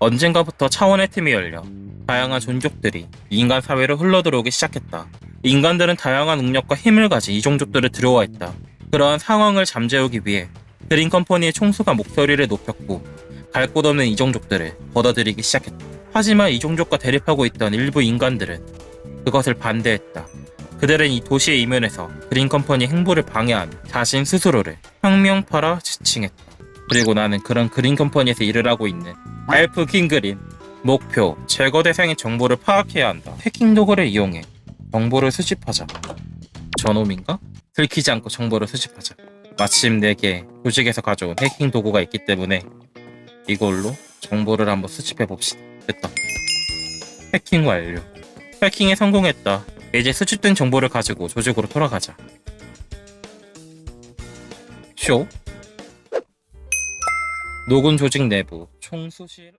언젠가부터 차원의 틈이 열려 다양한 종족들이 인간 사회로 흘러들어오기 시작했다. 인간들은 다양한 능력과 힘을 가진 이 종족들을 두려워했다. 그러한 상황을 잠재우기 위해 드림 컴퍼니의 총수가 목소리를 높였고 갈 곳 없는 이 종족들을 걷어들이기 시작했다. 하지만 이 종족과 대립하고 있던 일부 인간들은 그것을 반대했다. 그들은 이 도시의 이면에서 그린 컴퍼니 행보를 방해하며 자신 스스로를 혁명파라 지칭했다. 그리고 나는 그런 그린 컴퍼니에서 일을 하고 있는 알프 킹그린 목표 제거 대상의 정보를 파악해야 한다. 해킹 도구를 이용해 정보를 수집하자. 저놈인가? 들키지 않고 정보를 수집하자. 마침 내게 조직에서 가져온 해킹 도구가 있기 때문에 이걸로 정보를 한번 수집해 봅시다. 됐다. 해킹 완료. 해킹에 성공했다. 이제 수집된 정보를 가지고 조직으로 돌아가자. 쇼? 녹음 조직 내부 총수실